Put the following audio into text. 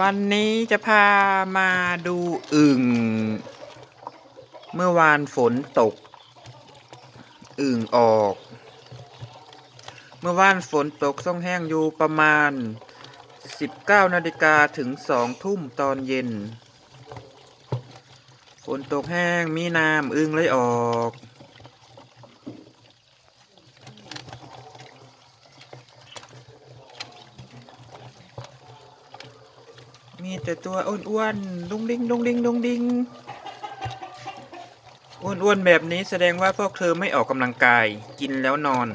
วันนี้จะพามาดูอึ่ง เมื่อวานฝนตก อึ่งออก เมื่อวานฝนตกส่องแห้งอยู่ประมาณ 19นาฬิกาถึง2ทุ่มตอนเย็น ฝนตกแห้งมีน้ำอึ่งเลยออก มีแต่ตัวอ้วนๆดุงดิงดุงดิงดุงดิงอ้วนๆแบบนี้แสดงว่าพวกเธอไม่ออกกำลังกาย กินแล้วนอน